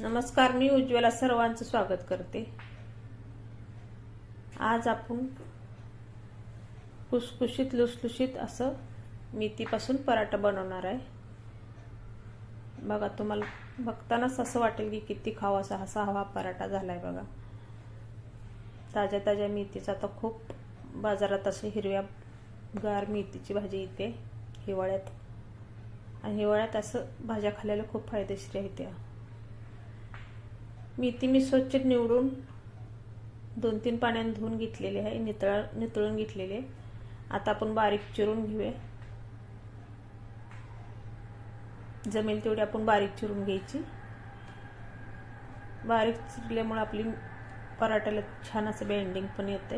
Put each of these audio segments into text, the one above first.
नमस्कार मी उज्ज्वला सर्वांचं स्वागत करते. आज आपण खुसखुशीत लुसलुशीत असं मेथीपासून पराठा बनवणार आहे. बघा तुम्हाला बघतानाच असं वाटेल की किती खावासा असा हवा पराठा झालाय बघा. ताज्या ताज्या मेथीचा आता खूप बाजारात असे हिरव्या गार मेथीची भाजी येते हिवाळ्यात. आणि हिवाळ्यात असं भाज्या खाल्ल्याला खूप फायदेशीर आहे त्या. मेथी मी स्वच्छ निवडून दोन तीन पाण्याने धुवून घेतलेली आहे नितळा नितळून घेतलेली आहे. आता आपण बारीक चिरून घेऊया. जमेल तेवढी आपण बारीक चिरून घ्यायची. बारीक चिरल्यामुळे आपली पराठ्याला छान असं बेंडिंग पण येते.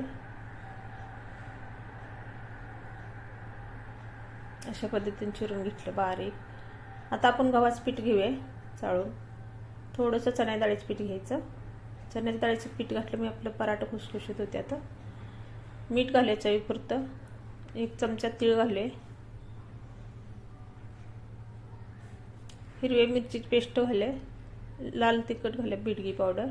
अशा पद्धतीने चिरून घेतलं बारीक. आता आपण गव्हाचं पीठ घेऊया चाळून. थोडंसं चण्या डाळीचं पीठ घ्यायचं. चण्याच्या डाळीचं पीठ घातलं मी आपलं पराठं खुसखुशीत होते आता. मीठ घालायचं आहे पुरतं एक चमचा तीळ घाले हिरव्या मिरचीची पेस्ट घाले लाल तिखट घाले बिडगी पावडर.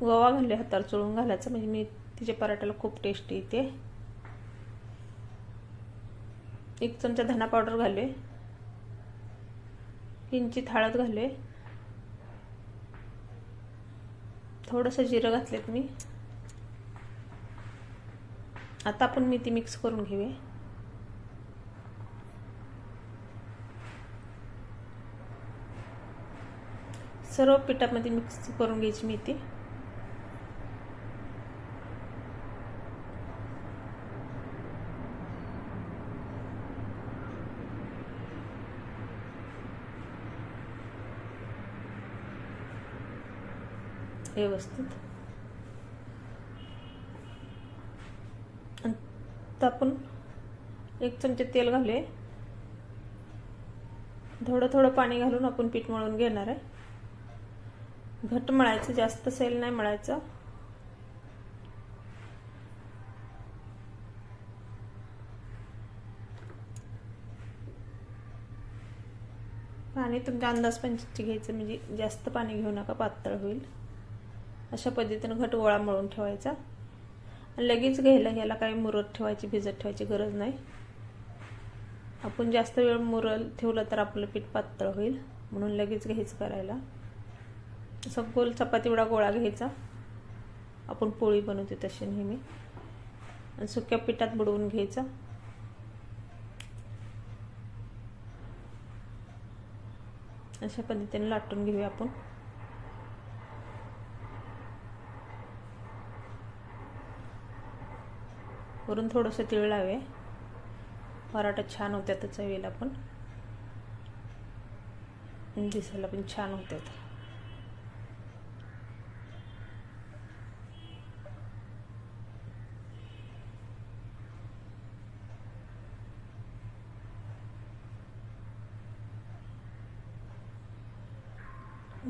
गवा घाले हातावर चोळून घालायचं. म्हणजे मी तिच्या पराठ्याला खूप टेस्टी येते. एक चमचा धना पावडर घाले किंचित हळद घाले थोडंसं जिरं घातलेत मी. आता आपण ती मिक्स करून घेऊया. सर्व पिठामध्ये मिक्स करून घ्यायची मेथी व्यवस्थित. आता आपण एक चमचे तेल घालूया. थोडं थोडं पाणी घालून आपण पीठ मळून घेणार आहे. घट मळायचं जास्त सेल नाही मळायचं. पाणी तुमच्या अंदाज पंचायती घ्यायचं म्हणजे जास्त पाणी घेऊ नका पातळ होईल. अशा पद्धतीनं घट गोळा मळून ठेवायचा. आणि लगेच घ्यायला ह्याला काही मुरत ठेवायची भिजत ठेवायची गरज नाही. आपण जास्त वेळ मुरल ठेवलं तर आपलं पीठ पातळ होईल. म्हणून लगेच घ्यायचं करायला. असं गोल चपाती एवढा गोळा घ्यायचा. आपण पोळी बनवते तशी नेहमी. आणि सुक्या पिठात बुडवून घ्यायचा. अशा पद्धतीने लाटून घेऊया आपण. वरून थोडंसं तीळ लावे. पराठा छान होत्यात चवीला पण. दिसायला पण छान होत्यात.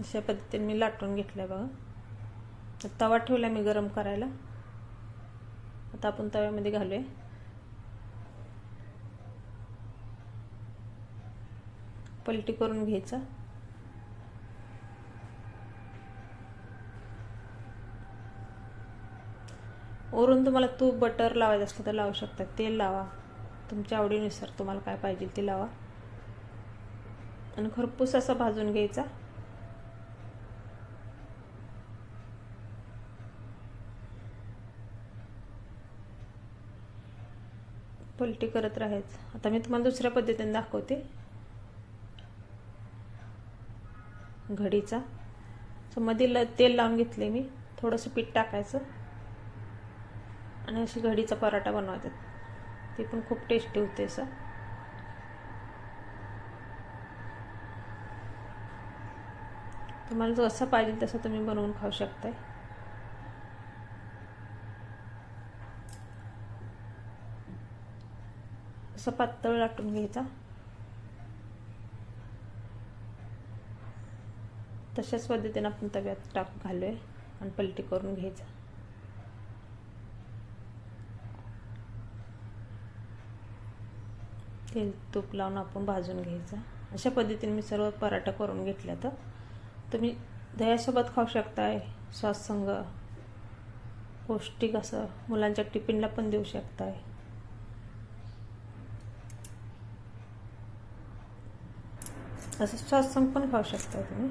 अशा पद्धतीने मी लाटून घेतलं बघा. तवा ठेवला मी गरम करायला. आता आपण तव्यामध्ये घालूया. पलटी करून घ्यायचा. वरून तुम्हाला तूप बटर लावायचं असलं तर लावू शकता. तेल लावा. तुमच्या आवडीनुसार तुम्हाला काय पाहिजे ते लावा. आणि खरपूस असा भाजून घ्यायचा. पलटी करत राहायचं. आता मी तुम्हाला दुसऱ्या पद्धतीने दाखवते. घडीचा. सो मध्ये तेल लावून घेतले मी. थोडंसं पीठ टाकायचं. आणि अशी घडीचा पराठा बनवतात. ते पण खूप टेस्टी होते असं. तुम्हाला जसं पाहिजे तसं तुम्ही बनवून खाऊ शकताय. असं पातळ लाटून घ्यायचा. तशाच पद्धतीने आपण तव्यात टाक घालूया आणि पलटी करून घ्यायचा. तेल तूप लावून आपण भाजून घ्यायचा. अशा पद्धतीने मी सर्व पराठा करून घेतल्या तर तुम्ही दह्यासोबत खाऊ शकताय सॉस संग पौष्टिक असं मुलांच्या टिफिनला पण देऊ शकताय. असं सॉस पण खाऊ शकता तुम्ही